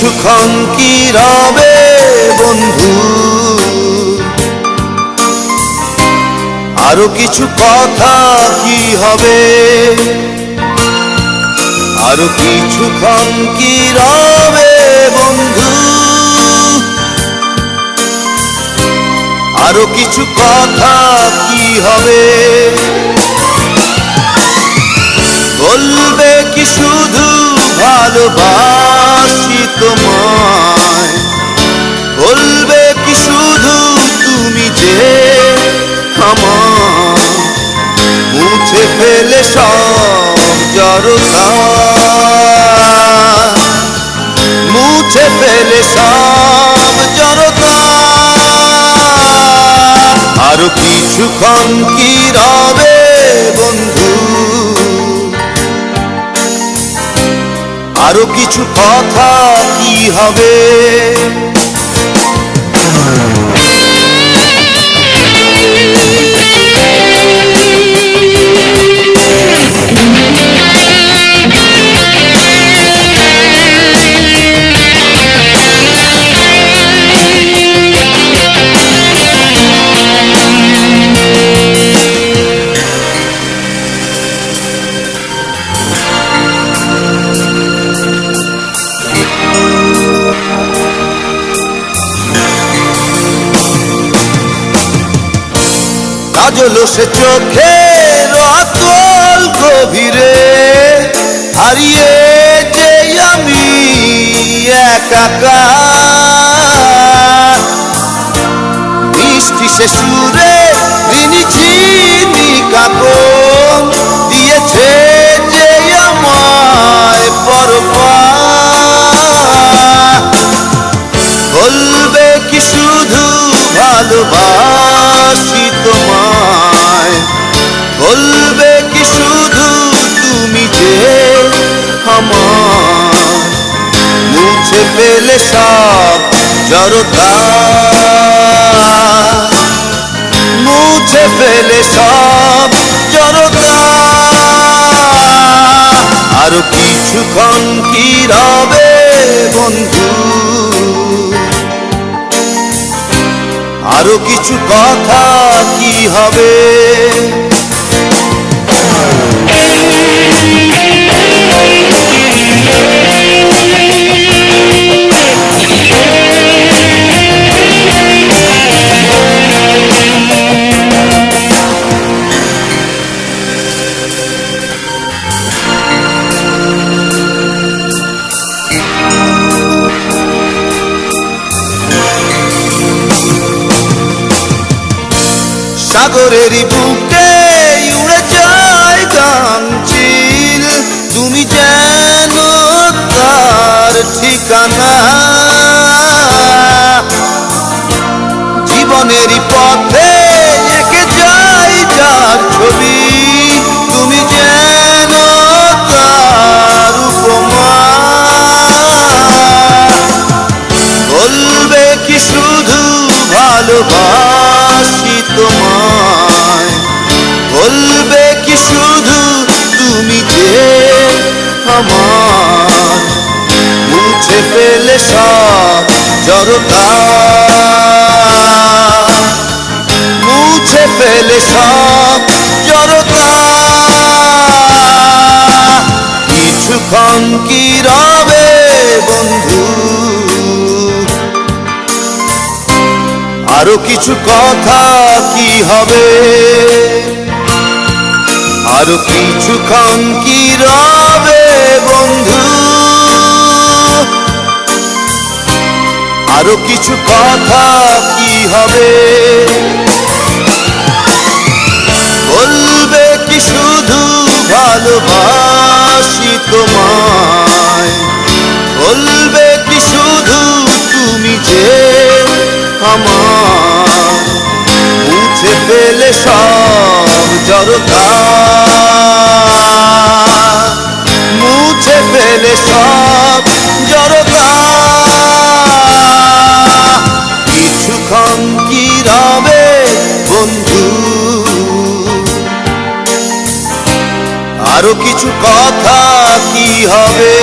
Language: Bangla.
কিছুক্ষণ কি রবে বন্ধু? আরও কিছু কথা কি হবে? আরও কিছু কিছুক্ষণ কি রবে বন্ধু? আরও কিছু কথা কি হবে? বলবে ফেলে সব জড়তা। মুছে ফেলে সব জড়তা। আরও কিছুক্ষণ কি রবে বন্ধু? আরও কিছু কথা কি হবে? কাজল সে চোখের অতল গভীরে, হারিয়ে যে আমি একাকার। মিষ্টি সে সুরে ঋণী চিনি কাপন দিয়েছে যে আমায় পরপা বলবে কি শুধু ভালোবাসি তোমায়? ফেলে সব জড়তা মুছে ফেলে সব জড়তা আরও কিছুক্ষণ কি রবে বন্ধু? আরও কিছু কথা কি হবে? সাগরেরই বুকে উড়ে যায় গামচিল তুমি যেন তার ঠিকানা। জীবনের পথে জড়তা মুছে ফেলে সব জড়তা। কিছুক্ষণ কি রবে বন্ধু? আরও কিছু কথা কি হবে? আরও কিছুক্ষণ কি রবে বন্ধু? আরও কিছু কথা কি হবে? বলবে কি শুধু ভালোবাসি তোমায়? বলবে কি শুধু তুমি যে আমার? মুছে ফেলে সব জড়তা। মুছে ফেলে সব আরও কিছু কথা কি হবে?